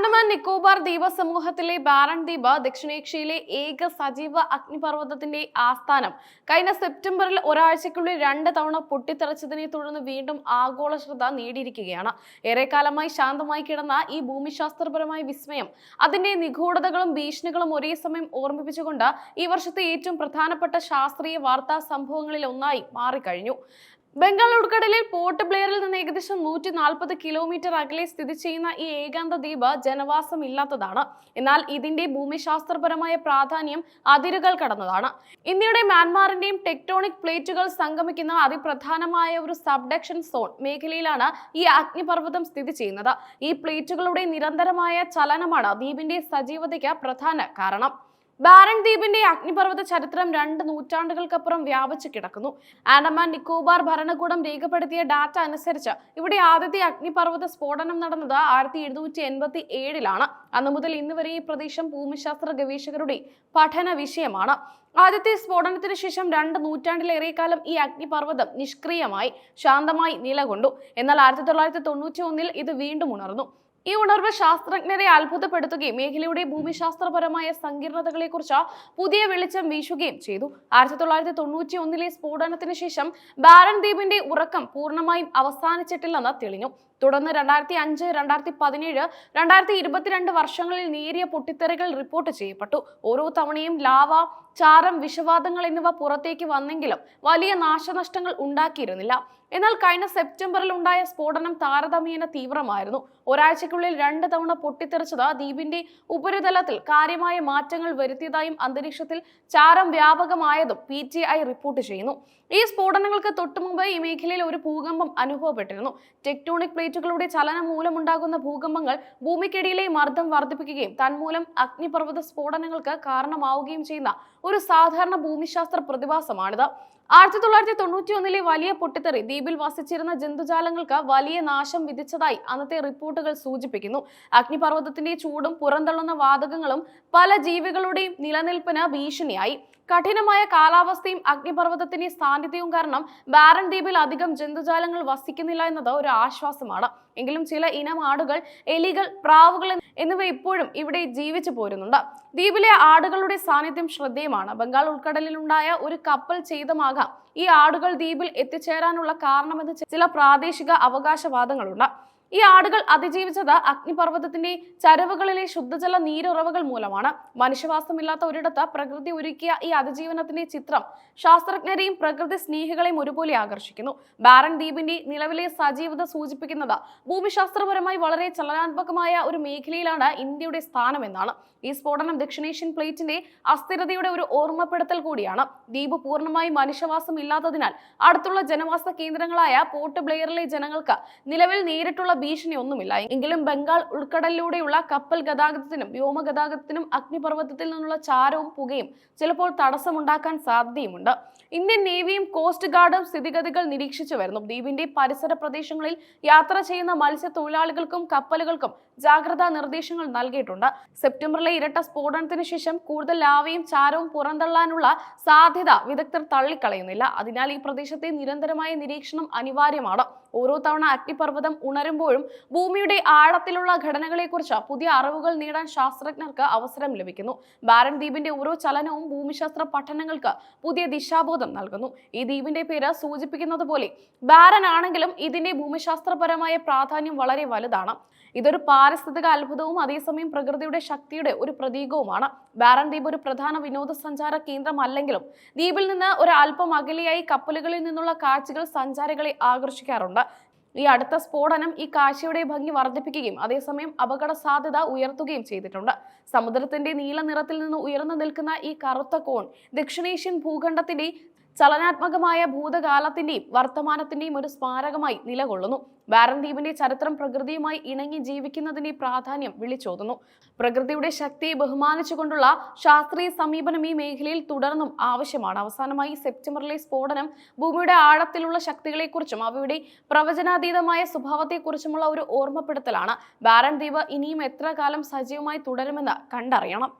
ആൻഡമാൻ നിക്കോബാർ ദ്വീപ സമൂഹത്തിലെ ബാരൺ ദ്വീപ് ദക്ഷിണേഷ്യയിലെ ഏക സജീവ അഗ്നിപർവതത്തിന്റെ ആസ്ഥാനം. കഴിഞ്ഞ സെപ്റ്റംബറിൽ ഒരാഴ്ചയ്ക്കുള്ളിൽ രണ്ട് തവണ പൊട്ടിത്തെറിച്ചതിനെ തുടർന്ന് വീണ്ടും ആഗോള ശ്രദ്ധ നേടിയിരിക്കുകയാണ്. ഏറെക്കാലമായി ശാന്തമായി കിടന്ന ഈ ഭൂമിശാസ്ത്രപരമായ വിസ്മയം അതിന്റെ നിഗൂഢതകളും ഭീഷണികളും ഒരേ സമയം ഓർമ്മിപ്പിച്ചുകൊണ്ട് ഈ വർഷത്തെ ഏറ്റവും പ്രധാനപ്പെട്ട ശാസ്ത്രീയ വാർത്താ സംഭവങ്ങളിൽ ഒന്നായി മാറിക്കഴിഞ്ഞു. ബംഗാൾ ഉൾക്കടലിൽ പോർട്ട് ബ്ലെയറിൽ നിന്ന് ഏകദേശം നൂറ്റി നാൽപ്പത് കിലോമീറ്റർ അകലെ സ്ഥിതി ചെയ്യുന്ന ഈ ഏകാന്ത ദ്വീപ് ജനവാസമില്ലാത്തതാണ്. എന്നാൽ ഇതിന്റെ ഭൂമിശാസ്ത്രപരമായ പ്രാധാന്യം അതിരുകൾ കടന്നതാണ്. ഇന്ത്യയുടെ മ്യാൻമാറിന്റെയും ടെക്ടോണിക് പ്ലേറ്റുകൾ സംഗമിക്കുന്ന അതിപ്രധാനമായ ഒരു സബ്ഡക്ഷൻ സോൺ മേഖലയിലാണ് ഈ അഗ്നിപർവതം സ്ഥിതി ചെയ്യുന്നത്. ഈ പ്ലേറ്റുകളുടെ നിരന്തരമായ ചലനമാണ് ദ്വീപിന്റെ സജീവതയ്ക്ക് പ്രധാന കാരണം. ബാരൻ ദ്വീപിന്റെ അഗ്നിപർവത ചരിത്രം രണ്ട് നൂറ്റാണ്ടുകൾക്കപ്പുറം വ്യാപിച്ചു കിടക്കുന്നു. ആൻഡമാൻ നിക്കോബാർ ഭരണകൂടം രേഖപ്പെടുത്തിയ ഡാറ്റ അനുസരിച്ച് ഇവിടെ ആദ്യത്തെ അഗ്നിപർവത സ്ഫോടനം നടന്നത് ആയിരത്തി എഴുന്നൂറ്റി എൺപത്തി ഏഴിലാണ്. അന്നു മുതൽ ഇന്ന് വരെ ഈ പ്രദേശം ഭൂമിശാസ്ത്ര ഗവേഷകരുടെ പഠന വിഷയമാണ്. ആദ്യത്തെ സ്ഫോടനത്തിന് ശേഷം രണ്ട് നൂറ്റാണ്ടിലേറെ കാലം ഈ അഗ്നിപർവതം നിഷ്ക്രിയമായി ശാന്തമായി നിലകൊണ്ടു. എന്നാൽ ആയിരത്തി തൊള്ളായിരത്തി തൊണ്ണൂറ്റി ഒന്നിൽ ഇത് വീണ്ടും ഉണർന്നു. ഈ ഉണർവ് ശാസ്ത്രജ്ഞരെ അത്ഭുതപ്പെടുത്തുകയും മേഖലയുടെ ഭൂമിശാസ്ത്രപരമായ സങ്കീർണതകളെക്കുറിച്ച് പുതിയ വെളിച്ചം വീശുകയും ചെയ്തു. ആയിരത്തി തൊള്ളായിരത്തി തൊണ്ണൂറ്റി ഒന്നിലെ സ്ഫോടനത്തിന് ശേഷം ബാരൻ ദ്വീപിന്റെ ഉറക്കം പൂർണമായും അവസാനിച്ചിട്ടില്ലെന്ന് തെളിഞ്ഞു. തുടർന്ന് രണ്ടായിരത്തി അഞ്ച് രണ്ടായിരത്തി പതിനേഴ് രണ്ടായിരത്തി ഇരുപത്തിരണ്ട് വർഷങ്ങളിൽ നേരിയ പൊട്ടിത്തെറികൾ റിപ്പോർട്ട് ചെയ്യപ്പെട്ടു. ഓരോ തവണയും ലാവ ചാരം വിഷവാദങ്ങൾ എന്നിവ പുറത്തേക്ക് വന്നെങ്കിലും വലിയ നാശനഷ്ടങ്ങൾ ഉണ്ടാക്കിയിരുന്നില്ല. എന്നാൽ കഴിഞ്ഞ സെപ്റ്റംബറിൽ ഉണ്ടായ സ്ഫോടനം താരതമ്യേന തീവ്രമായിരുന്നു. ഒരാഴ്ചയ്ക്കുള്ളിൽ രണ്ട് തവണ പൊട്ടിത്തെറിച്ചത് ദ്വീപിന്റെ ഉപരിതലത്തിൽ കാര്യമായ മാറ്റങ്ങൾ വരുത്തിയതായും അന്തരീക്ഷത്തിൽ ചാരം വ്യാപകമായതും പി ടി ഐ റിപ്പോർട്ട് ചെയ്യുന്നു. ഈ സ്ഫോടനങ്ങൾക്ക് തൊട്ടുമുമ്പ് ഈ മേഖലയിൽ ഒരു ഭൂകമ്പം അനുഭവപ്പെട്ടിരുന്നു. ടെക്ടോണിക് പ്ലേറ്റുകളുടെ ചലനം മൂലമുണ്ടാകുന്ന ഭൂകമ്പങ്ങൾ ഭൂമിക്കടിയിലെ മർദ്ദം വർദ്ധിപ്പിക്കുകയും തന്മൂലം അഗ്നിപർവത സ്ഫോടനങ്ങൾക്ക് കാരണമാവുകയും ചെയ്യുന്ന ഒരു സാധാരണ ഭൂമിശാസ്ത്ര പ്രതിഭാസമാണിത്. ആയിരത്തി തൊള്ളായിരത്തി തൊണ്ണൂറ്റി ഒന്നിലെ വലിയ പൊട്ടിത്തെറി ദ്വീപിൽ വസിച്ചിരുന്ന ജന്തുജാലങ്ങൾക്ക് വലിയ നാശം വിധിച്ചതായി അന്നത്തെ റിപ്പോർട്ടുകൾ സൂചിപ്പിക്കുന്നു. അഗ്നിപർവതത്തിന്റെ ചൂടും പുറന്തള്ളുന്ന വാതകങ്ങളും പല ജീവികളുടെയും നിലനിൽപ്പിന് ഭീഷണിയായി. കഠിനമായ കാലാവസ്ഥയും അഗ്നിപർവതത്തിന്റെ സാന്നിധ്യവും കാരണം ബാരൻ ദ്വീപിൽ അധികം ജന്തുജാലങ്ങൾ വസിക്കുന്നില്ല എന്നത് ഒരു ആശ്വാസമാണ്. എങ്കിലും ചില ഇനം ആടുകൾ എലികൾ പ്രാവുകൾ എന്നിവ ഇപ്പോഴും ഇവിടെ ജീവിച്ചു പോരുന്നുണ്ട്. ദ്വീപിലെ ആടുകളുടെ സാന്നിധ്യം ശ്രദ്ധേയമാണ്. ബംഗാൾ ഉൾക്കടലിലുണ്ടായ ഒരു കപ്പൽ ചെയ്തമാകാം ഈ ആടുകൾ ദ്വീപിൽ എത്തിച്ചേരാനുള്ള കാരണമെന്ന് ചില പ്രാദേശിക അവകാശവാദങ്ങളുണ്ട്. ഈ ആടുകൾ അതിജീവിച്ചത് അഗ്നിപർവതത്തിന്റെ ചരവുകളിലെ ശുദ്ധജല നീരുറവകൾ മൂലമാണ്. മനുഷ്യവാസമില്ലാത്ത ഒരിടത്ത് പ്രകൃതി ഒരുക്കിയ ഈ അതിജീവനത്തിന്റെ ചിത്രം ശാസ്ത്രജ്ഞരെയും പ്രകൃതി സ്നേഹികളെയും ഒരുപോലെ ആകർഷിക്കുന്നു. ബാരൻ ദ്വീപിന്റെ നിലവിലെ സജീവത സൂചിപ്പിക്കുന്നത് ഭൂമിശാസ്ത്രപരമായി വളരെ ചലനാത്മകമായ ഒരു മേഖലയിലാണ് ഇന്ത്യയുടെ സ്ഥാനമെന്നാണ്. ഈ സ്ഫോടനം ദക്ഷിണേഷ്യൻ പ്ലേറ്റിന്റെ അസ്ഥിരതയുടെ ഒരു ഓർമ്മപ്പെടുത്തൽ കൂടിയാണ്. ദ്വീപ് പൂർണമായി മനുഷ്യവാസം ഇല്ലാത്തതിനാൽ അടുത്തുള്ള ജനവാസ കേന്ദ്രങ്ങളായ പോർട്ട് ബ്ലെയറിലെ ജനങ്ങൾക്ക് നിലവിൽ നേരിട്ടുള്ള ഭീഷണി ഒന്നുമില്ല എങ്കിലും ബംഗാൾ ഉൾക്കടലിലൂടെയുള്ള കപ്പൽ ഗതാഗതത്തിനും വ്യോമ ഗതാഗതത്തിനും അഗ്നിപർവതത്തിൽ നിന്നുള്ള ചാരവും പുകയും ചിലപ്പോൾ തടസ്സമുണ്ടാക്കാൻ സാധ്യതയുമുണ്ട്. ഇന്ത്യൻ നേവിയും കോസ്റ്റ് ഗാർഡും സ്ഥിതിഗതികൾ നിരീക്ഷിച്ചു വരുന്നു. ദ്വീപിന്റെ പരിസര പ്രദേശങ്ങളിൽ യാത്ര ചെയ്യുന്ന മത്സ്യത്തൊഴിലാളികൾക്കും കപ്പലുകൾക്കും ജാഗ്രതാ നിർദ്ദേശങ്ങൾ നൽകിയിട്ടുണ്ട്. സെപ്റ്റംബറിലെ ഇരട്ട സ്ഫോടനത്തിന് ശേഷം കൂടുതൽ ലാവയും ചാരവും പുറന്തള്ളാനുള്ള സാധ്യത വിദഗ്ധർ തള്ളിക്കളയുന്നില്ല. അതിനാൽ ഈ പ്രദേശത്തെ നിരന്തരമായ നിരീക്ഷണം അനിവാര്യമാണ്. ഓരോ തവണ അഗ്നിപർവതം ഉണരുമ്പോഴും ഭൂമിയുടെ ആഴത്തിലുള്ള ഘടനകളെക്കുറിച്ച് പുതിയ അറിവുകൾ നേടാൻ ശാസ്ത്രജ്ഞർക്ക് അവസരം ലഭിക്കുന്നു. ബാരൻ ദ്വീപിന്റെ ഓരോ ചലനവും ഭൂമിശാസ്ത്ര പഠനങ്ങൾക്ക് പുതിയ ദിശാബോധം നൽകുന്നു. ഈ ദ്വീപിന്റെ പേര് സൂചിപ്പിക്കുന്നത് പോലെ ബാരൻ ആണെങ്കിലും ഇതിന്റെ ഭൂമിശാസ്ത്രപരമായ പ്രാധാന്യം വളരെ വലുതാണ്. ഇതൊരു പാരിസ്ഥിതിക അത്ഭുതവും അതേസമയം പ്രകൃതിയുടെ ശക്തിയുടെ ഒരു പ്രതീകവുമാണ്. ബാരൻ ദ്വീപ് ഒരു പ്രധാന വിനോദസഞ്ചാര കേന്ദ്രമല്ലെങ്കിലും ദ്വീപിൽ നിന്ന് ഒരു അല്പം അകലെയായി കപ്പലുകളിൽ നിന്നുള്ള കാഴ്ചകൾ സഞ്ചാരികളെ ആകർഷിക്കാറുണ്ട്. ഈ അടുത്ത സ്ഫോടനം ഈ കാഴ്ചയുടെ ഭംഗി വർദ്ധിപ്പിക്കുകയും അതേസമയം അപകട സാധ്യത ഉയർത്തുകയും ചെയ്തിട്ടുണ്ട്. സമുദ്രത്തിന്റെ നീല നിറത്തിൽ നിന്ന് ഉയർന്നു നിൽക്കുന്ന ഈ കറുത്ത കോൺ ദക്ഷിണേഷ്യൻ ഭൂഖണ്ഡത്തിന്റെ ചലനാത്മകമായ ഭൂതകാലത്തിന്റെയും വർത്തമാനത്തിന്റെയും ഒരു സ്മാരകമായി നിലകൊള്ളുന്നു. ബാരൻ ദ്വീപിന്റെ ചരിത്രം പ്രകൃതിയുമായി ഇണങ്ങി ജീവിക്കുന്നതിന്റെ പ്രാധാന്യം വിളിച്ചോതുന്നു. പ്രകൃതിയുടെ ശക്തിയെ ബഹുമാനിച്ചുകൊണ്ടുള്ള ശാസ്ത്രീയ സമീപനം ഈ മേഖലയിൽ തുടർന്നും ആവശ്യമാണ്. അവസാനമായി സെപ്റ്റംബറിലെ സ്ഫോടനം ഭൂമിയുടെ ആഴത്തിലുള്ള ശക്തികളെക്കുറിച്ചും അവയുടെ പ്രവചനാതീതമായ സ്വഭാവത്തെക്കുറിച്ചുമുള്ള ഒരു ഓർമ്മപ്പെടുത്തലാണ്. ബാരൻ ദ്വീപ് ഇനിയും എത്ര കാലം സജീവമായി തുടരുമെന്ന് കണ്ടറിയണം.